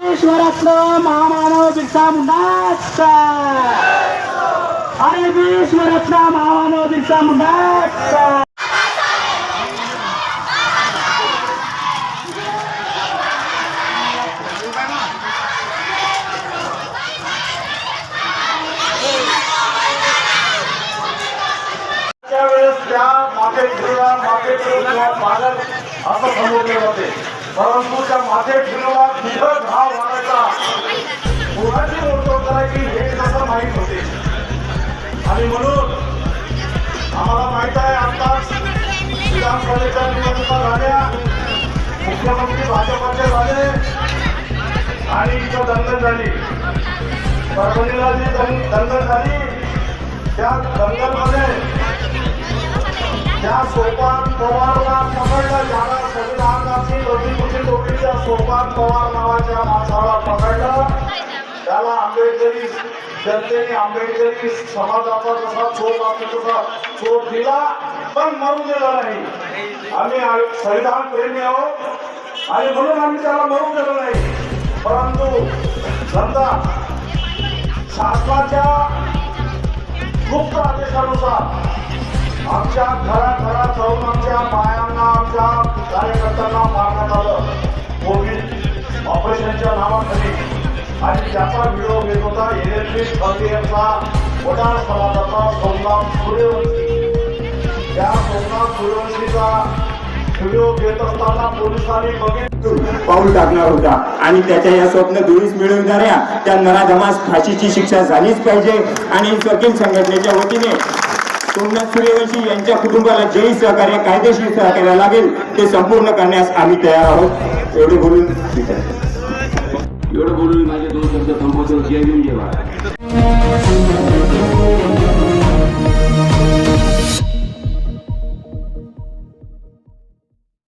विश्वरत्न महामानव बिरसा मुंडाच अरे विश्वरत्न महामानव बिरसा मुंडाच मागे फिरला मागे फिरला मागत असं समजले होते परंतु त्या मागे फिरवा तिथं घाव वाढायचा कोणाची मोठं करायची हे कसं माहीत होते? आणि म्हणून आम्हाला माहीत आहे आताच विधानसभेच्या निवडणुका झाल्या. मुख्यमंत्री भाजपाचे झाले. आणि इथं दंगल झाली. परभणीला जी दंगल झाली त्या दंगल सोपान पवारला पकडलं ज्याला संविधानाची प्रतिकृती टोपीच्या सोपान पवार नावाच्या माणसाला पकडलं. त्याला आंबेडकरी जनतेने आंबेडकरी समाजाचा जसा चोप असतो तसा चोप दिला पण मरू दिला नाही. आम्ही संविधान प्रेमी आहोत आणि म्हणून आम्ही त्याला मरू दिलं नाही. परंतु समजा शासनाच्या गुप्त आदेशानुसार आमच्या घराघरात जाऊन आमच्या पायांना आमच्या कार्यकर्त्यांना मारण्यात आलं. कोविड ऑपरेशनच्या नावाखाली. आणि त्याचा व्हिडिओ घेत होता एन एल पी खलगेचा समाजाचा सोमनाथ सूर्यवंशी. त्या सोमनाथ सूर्यवंशीचा व्हिडिओ घेत असताना पोलिसांनी बघितलं. पाऊल टाकणार होता. आणि त्याच्या या स्वप्न दुरीस मिळवणाऱ्या त्या नराधमास फाशीची शिक्षा झालीच पाहिजे. आणि वकील संघटनेच्या वतीने सोमनाथ सूर्यवंशी यांच्या कुटुंबाला जे सहकार्य कायदेशीर सहकार्य लागेल ते संपूर्ण करण्यास आम्ही तयार आहोत. एवढे बोलून एवढं बोलून माझे दोन शब्द संपवतो. जय भीम जय